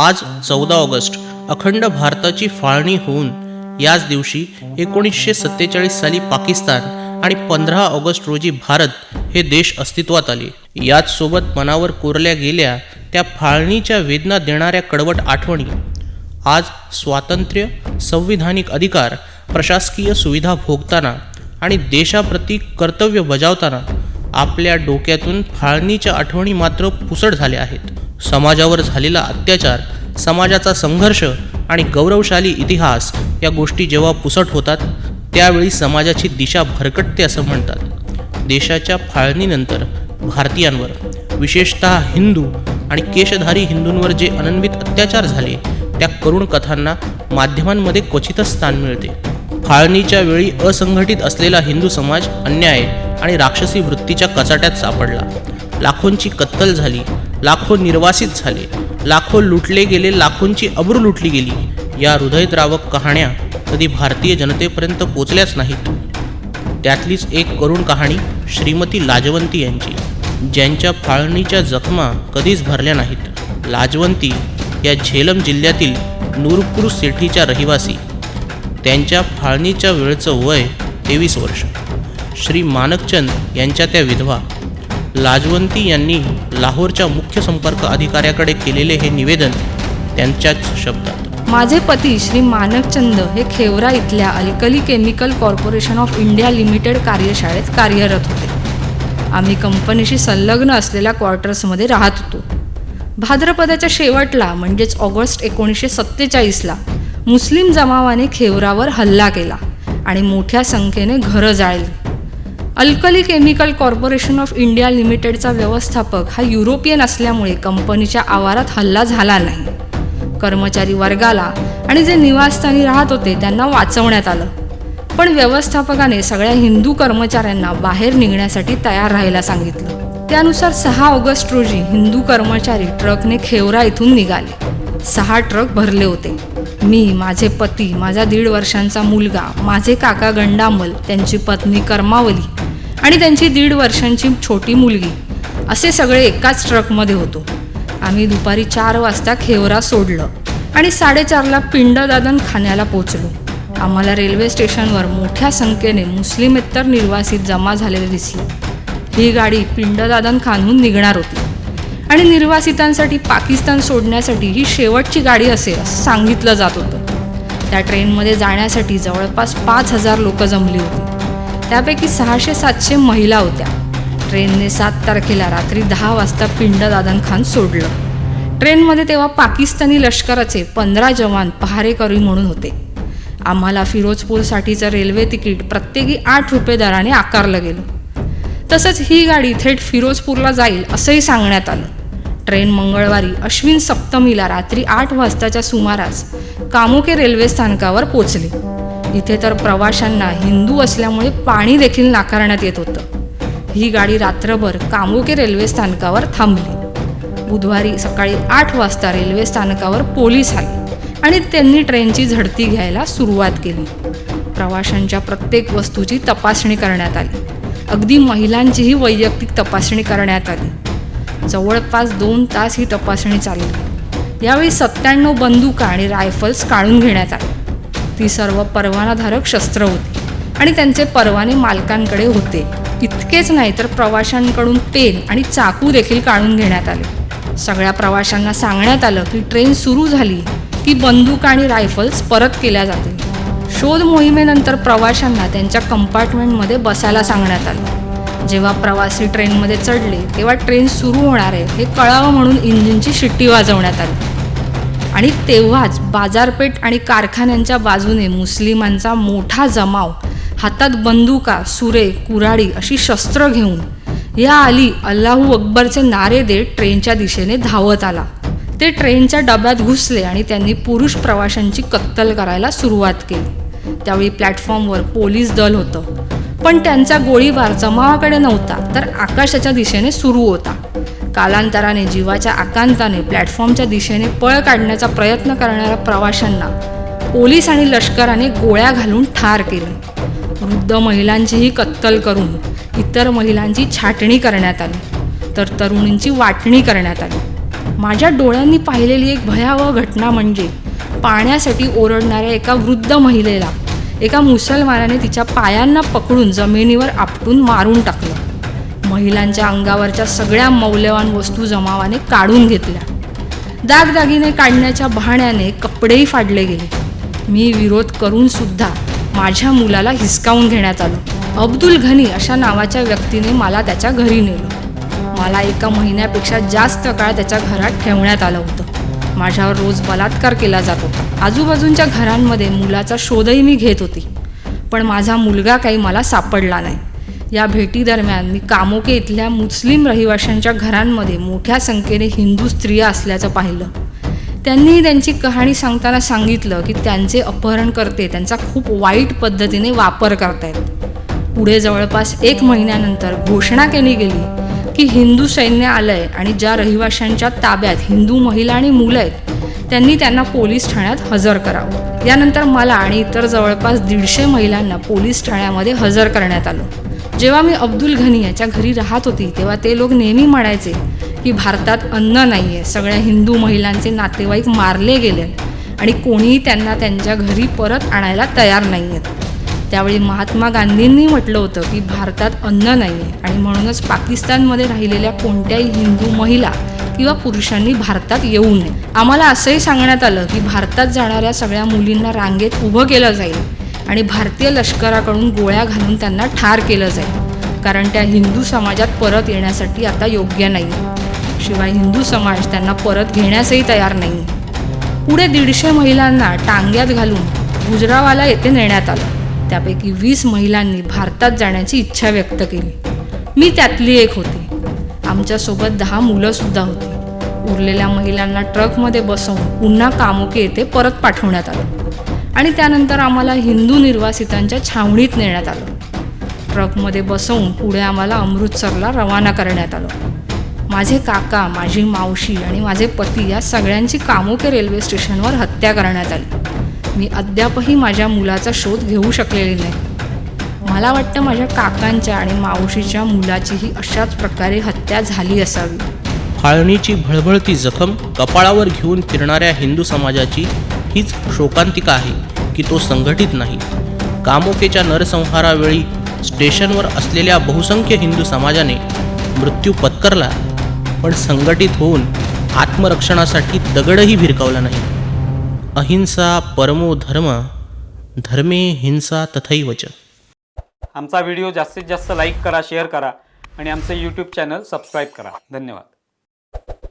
आज चौदा ऑगस्ट अखंड भारताची फाळणी होऊन याच दिवशी एकोणीसशे सत्तेचाळीस साली पाकिस्तान आणि पंधरा ऑगस्ट रोजी भारत हे देश अस्तित्वात आले. याच सोबत मनावर कोरल्या गेल्या त्या फाळणीच्या वेदना देणाऱ्या कडवट आठवणी. आज स्वातंत्र्य संविधानिक अधिकार प्रशासकीय सुविधा भोगताना आणि देशाप्रती कर्तव्य बजावताना आपल्या डोक्यातून फाळणीच्या आठवणी मात्र पुसट झाल्या आहेत. समाजावर झालेला अत्याचार समाजाचा संघर्ष आणि गौरवशाली इतिहास या गोष्टी जेव्हा पुसट होतात त्यावेळी समाजाची दिशा भरकटते असं म्हणतात. देशाच्या फाळणीनंतर भारतीयांवर विशेषतः हिंदू आणि केशधारी हिंदूंवर जे अनन्वित अत्याचार झाले त्या करुण कथांना माध्यमांमध्ये क्वचितच स्थान मिळते. फाळणीच्या वेळी असंघटित असलेला हिंदू समाज अन्याय आणि राक्षसी वृत्तीच्या कचाट्यात सापडला. लाखोंची कत्तल झाली लाखो निर्वासित झाले. लाखो लुटले गेले लाखोंची अब्रू लुटली गेली. या हृदयद्रावक कहाण्या कधी भारतीय जनतेपर्यंत पोचल्याच नाहीत. त्यातलीच एक करुण कहाणी श्रीमती लाजवंती यांची ज्यांच्या फाळणीच्या जखमा कधीच भरल्या नाहीत. लाजवंती या झेलम जिल्ह्यातील नूरपूर सिटीच्या रहिवासी. त्यांच्या फाळणीच्या वेळचं वय तेवीस वर्ष. श्री मानकचंद यांच्या त्या विधवा लाजवंती यांनी लाहोरच्या मुख्य संपर्क अधिकाऱ्याकडे केलेले हे निवेदन त्यांच्याच शब्दात. माझे पती श्री मानकचंद हे खेवरा इथल्या alkali chemical corporation of India limited कार्यशाळेत कार्यरत होते. आम्ही कंपनीशी संलग्न असलेल्या क्वार्टर्समध्ये राहत होतो. भाद्रपदाच्या शेवटला म्हणजेच ऑगस्ट एकोणीसशे सत्तेचाळीसला मुस्लिम जमावाने खेवरावर हल्ला केला आणि मोठ्या संख्येने घरं जाळली. Alkali chemical corporation of India लिमिटेडचा व्यवस्थापक हा युरोपियन असल्यामुळे कंपनीच्या आवारात हल्ला झाला नाही. कर्मचारी वर्गाला आणि जे निवासस्थानी राहत होते त्यांना वाचवण्यात आलं. पण व्यवस्थापकाने सगळ्या हिंदू कर्मचाऱ्यांना बाहेर निघण्यासाठी तयार राहायला सांगितलं. त्यानुसार सहा ऑगस्ट रोजी हिंदू कर्मचारी ट्रकने खेवरा इथून निघाले. सहा ट्रक भरले होते. मी माझे पती माझा दीड वर्षांचा मुलगा माझे काका गंडामल त्यांची पत्नी कर्मावली आणि त्यांची दीड वर्षांची छोटी मुलगी. असे सगळे एकाच ट्रकमध्ये होतो. आम्ही दुपारी चार वाजता खेवरा सोडलं आणि साडेचारला पिंडदादन खाण्याला पोचलो. आम्हाला रेल्वे स्टेशनवर मोठ्या संख्येने मुस्लिमेतर निर्वासित जमा झालेले दिसले. ही गाडी पिंडदादन खानहून निघणार होती. आणि निर्वासितांसाठी पाकिस्तान सोडण्यासाठी ही शेवटची गाडी असेल असं सांगितलं जात होतं. त्या ट्रेनमध्ये जाण्यासाठी जवळपास पाच हजार लोक जमली होती. त्यापैकी सहाशे सातशे महिला होत्या. ट्रेनने सात तारखेला रात्री दहा वाजता पिंड दादन खान सोडलं. ट्रेनमध्ये तेव्हा पाकिस्तानी लष्कराचे पंधरा जवान पहारेकरी म्हणून होते. आम्हाला फिरोजपूरसाठीचं रेल्वे तिकीट प्रत्येकी आठ रुपये दराने आकारलं गेलं. तसंच ही गाडी थेट फिरोजपूरला जाईल असंही सांगण्यात आलं. ट्रेन मंगळवारी अश्विन सप्तमीला रात्री आठ वाजताच्या सुमारास कामोके रेल्वे स्थानकावर पोचली. इथे तर प्रवाशांना हिंदू असल्यामुळे पाणी देखील नाकारण्यात येत होतं. ही गाडी रात्रभर कामुके रेल्वे स्थानकावर थांबली. बुधवारी सकाळी आठ वाजता रेल्वे स्थानकावर पोलीस आले आणि त्यांनी ट्रेनची झडती घ्यायला सुरुवात केली. प्रवाशांच्या प्रत्येक वस्तूची तपासणी करण्यात आली. अगदी महिलांचीही वैयक्तिक तपासणी करण्यात आली. जवळपास दोन तास ही तपासणी चालली. यावेळी सत्त्याण्णव बंदुका आणि रायफल्स काढून घेण्यात आल्या ती सर्व परवानाधारक शस्त्र होती. आणि त्यांचे परवाने मालकांकडे होते. इतकेच नाही तर प्रवाशांकडून पेन आणि चाकू देखील काढून घेण्यात आले. सगळ्या प्रवाशांना सांगण्यात आलं की ट्रेन सुरू झाली की बंदूक आणि रायफल्स परत केल्या जातील. शोध मोहिमेनंतर प्रवाशांना त्यांच्या कंपार्टमेंटमध्ये बसायला सांगण्यात आलं. जेव्हा प्रवासी ट्रेनमध्ये चढले तेव्हा ट्रेन सुरू होणार आहे हे कळावं म्हणून इंजिनची शिट्टी वाजवण्यात आली. आणि तेव्हाच बाजारपेठ आणि कारखान्यांच्या बाजूने मुस्लिमांचा मोठा जमाव हातात बंदुका सुरे कुऱ्हाडी अशी शस्त्र घेऊन या आली अल्लाहू अकबरचे नारे देत ट्रेनच्या दिशेने धावत आला. ते ट्रेनच्या डब्यात घुसले आणि त्यांनी पुरुष प्रवाशांची कत्तल करायला सुरुवात केली. त्यावेळी प्लॅटफॉर्मवर पोलीस दल होतं. पण त्यांचा गोळीबार जमावाकडे नव्हता तर आकाशाच्या दिशेने सुरू होता. कालांतराने जीवाच्या आकांताने प्लॅटफॉर्मच्या दिशेने पळ काढण्याचा प्रयत्न करणाऱ्या प्रवाशांना पोलीस आणि लष्कराने गोळ्या घालून ठार केले. वृद्ध महिलांचीही कत्तल करून इतर महिलांची छाटणी करण्यात आली. तर तरुणींची वाटणी करण्यात आली. माझ्या डोळ्यांनी पाहिलेली एक भयावह घटना म्हणजे पाण्यासाठी ओरडणाऱ्या एका वृद्ध महिलेला एका मुसलमानाने तिच्या पायांना पकडून जमिनीवर आपटून मारून टाकलं. महिलांच्या अंगावरच्या सगळ्या मौल्यवान वस्तू जमावाने काढून घेतल्या. दागदागिने काढण्याच्या बहाण्याने कपडेही फाडले गेले. मी विरोध करून सुद्धा माझ्या मुलाला हिसकावून घेण्यात आलं. अब्दुल घनी अशा नावाच्या व्यक्तीने मला त्याच्या घरी नेलं. मला एका महिन्यापेक्षा जास्त काळ त्याच्या घरात ठेवण्यात आलं होतं. माझ्यावर रोज बलात्कार केला जात होता. आजूबाजूच्या घरांमध्ये मुलाचा शोधही मी घेत होती. पण माझा मुलगा काही मला सापडला नाही. या भेटीदरम्यान मी कामोके इथल्या मुस्लिम रहिवाशांच्या घरांमध्ये मोठ्या संख्येने हिंदू स्त्रिया असल्याचं पाहिलं. त्यांनीही त्यांची कहाणी सांगताना सांगितलं की त्यांचे अपहरणकर्ते त्यांचा खूप वाईट पद्धतीने वापर करतायत. पुढे जवळपास एक महिन्यानंतर घोषणा केली गेली की हिंदू सैन्य आलंय आणि ज्या रहिवाशांच्या ताब्यात हिंदू महिला आणि मुलं आहेत त्यांनी त्यांना पोलीस ठाण्यात हजर करावं. यानंतर मला आणि इतर जवळपास दीडशे महिलांना पोलीस ठाण्यामध्ये हजर करण्यात आलं. जेव्हा मी अब्दुल घनी याच्या घरी राहत होती तेव्हा ते लोक नेहमी म्हणायचे की भारतात अन्न नाही आहे सगळ्या हिंदू महिलांचे नातेवाईक मारले गेले आणि कोणीही त्यांना त्यांच्या घरी परत आणायला तयार नाही आहेत त्यावेळी महात्मा गांधींनी म्हटलं होतं की भारतात अन्न नाही आहे आणि म्हणूनच पाकिस्तानमध्ये राहिलेल्या कोणत्याही हिंदू महिला किंवा पुरुषांनी भारतात येऊ नये. आम्हाला असंही सांगण्यात आलं की भारतात जाणाऱ्या सगळ्या मुलींना रांगेत उभं केलं जाईल. आणि भारतीय लष्कराकडून गोळ्या घालून त्यांना ठार केलं जाईल. कारण त्या हिंदू समाजात परत येण्यासाठी आता योग्य नाही. शिवाय हिंदू समाज त्यांना परत घेण्यासही तयार नाही. पुढे दीडशे महिलांना टांग्यात घालून गुजरावाला येथे नेण्यात आलं. त्यापैकी वीस महिलांनी भारतात जाण्याची इच्छा व्यक्त केली. मी त्यातली एक होती. आमच्यासोबत दहा मुलंसुद्धा होती. उरलेल्या महिलांना ट्रकमध्ये बसवून पुन्हा कामुके येथे परत पाठवण्यात आलं. आणि त्यानंतर आम्हाला हिंदू निर्वासितांच्या छावणीत नेण्यात आलं. ट्रकमध्ये बसवून पुढे आम्हाला अमृतसरला रवाना करण्यात आलं. माझे काका माझी मावशी आणि माझे पती या सगळ्यांची कामोके रेल्वे स्टेशनवर हत्या करण्यात आली. मी अद्यापही माझ्या मुलाचा शोध घेऊ शकलेली नाही. मला वाटतं माझ्या काकांच्या आणि मावशीच्या मुलाचीही अशाच प्रकारे हत्या झाली असावी. फाळणीची भळभळती जखम कपाळावर घेऊन फिरणाऱ्या हिंदू समाजाची हीच शोकांतिका आहे. की तो संघटित नाही. कामोकेच्या नरसंहारावेळी स्टेशनवर असलेल्या बहुसंख्य हिंदू समाजाने मृत्यू पत्करला पण संघटित होऊन आत्मरक्षणासाठी दगडही भिरकावला नाही. अहिंसा परमो धर्म धर्मे हिंसा तथैवच. आमचा व्हिडिओ जास्तीत जास्त लाईक करा शेअर करा आणि आमचं यूट्यूब चॅनल सबस्क्राईब करा. धन्यवाद.